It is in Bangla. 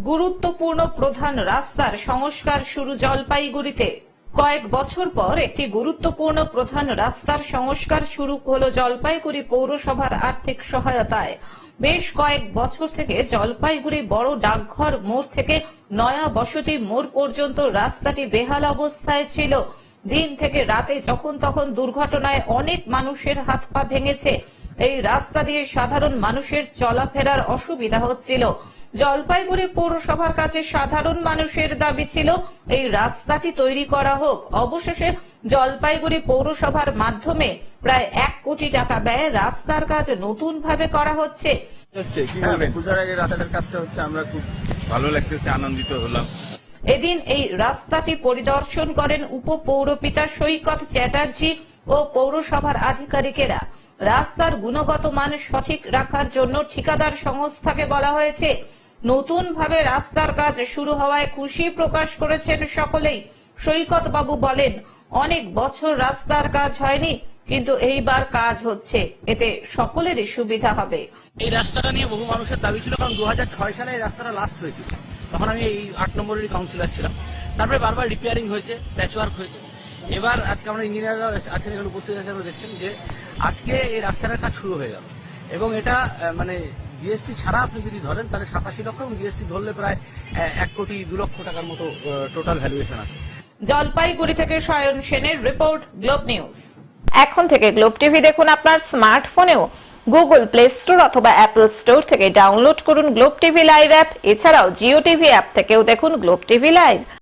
গুরুত্বপূর্ণ প্রধান রাস্তার সংস্কার শুরু জলপাইগুড়িতে। কয়েক বছর পর একটি গুরুত্বপূর্ণ প্রধান রাস্তার সংস্কার শুরু হলো জলপাইগুড়ি পৌরসভার আর্থিক সহায়তায়। বেশ কয়েক বছর থেকে জলপাইগুড়ি বড় ডাকঘর মোড় থেকে নয়া বসতি মোড় পর্যন্ত রাস্তাটি বেহাল অবস্থায় ছিল। দিন থেকে রাতে যখন তখন দুর্ঘটনায় অনেক মানুষের হাত পা ভেঙেছে। এই রাস্তা দিয়ে সাধারণ মানুষের চলাফেরার অসুবিধা হচ্ছিল। জলপাইগুড়ি পৌরসভার কাছে সাধারণ মানুষের দাবি ছিল এই রাস্তাটি তৈরি করা হোক। অবশেষে জলপাইগুড়ি পৌরসভার মাধ্যমে প্রায় এক কোটি টাকা ব্যয়ে রাস্তার কাজ নতুন ভাবে করা হচ্ছে। হচ্ছে কি হ্যাঁ বলবেন? পুজোর আগে রাস্তাটার কাজটা হচ্ছে আমরা খুব ভালো লাগতেছে আনন্দিত হলাম। এদিন এই রাস্তাটি পরিদর্শন করেন উপপৌরপিতা সৈকত চ্যাটার্জি ও পৌরসভার আধিকারিকেরা। রাস্তার গুণগত মান সঠিক রাখার জন্য ঠিকাদার সংস্থাকে বলা হয়েছে নতুন ভাবে রাস্তার কাজ শুরু হওয়ায় খুশি প্রকাশ করেছেন সকলেই। সৈকত বাবু বলেন, অনেক বছর রাস্তার কাজ হয়নি, কিন্তু এইবার কাজ হচ্ছে। এতে সকলেরই সুবিধা হবে। এই রাস্তাটা নিয়ে বহু মানুষের দাবি ছিল, কারণ দু হাজার ছয় সালে এই রাস্তাটা লাস্ট হয়েছিল। তখন আমি এই আট নম্বরেরই কাউন্সিলর ছিলাম। তারপরে বারবার রিপেয়ারিং হয়েছে প্যাচওয়ার্ক হয়েছে। এবার আজকে আমরা ইঞ্জিনিয়াররা আছেন, এখানে উপস্থিত আছে আমরা দেখছেন যে আজকে এই রাস্তাটার কাজ শুরু হয়ে গেল। এবং এটা মানে জিএসটি ছাড়া আপনি যদি ধরেন তাহলে সাতাশি লক্ষ এবং জিএসটি ধরলে প্রায় এক কোটি দু লক্ষ টাকার মতো টোটাল ভ্যালুয়েশন আছে। জলপাইগুড়ি থেকে সায়ন সেনের রিপোর্ট গ্লোব নিউজ এখন থেকে গ্লোব টিভি দেখুন আপনার স্মার্টফোনেও গুগল প্লে স্টোর অথবা অ্যাপল স্টোর থেকে ডাউনলোড করুন গ্লোব টিভি লাইভ অ্যাপ এছাড়াও জিও টিভি অ্যাপ থেকেও দেখুন গ্লোব টিভি লাইভ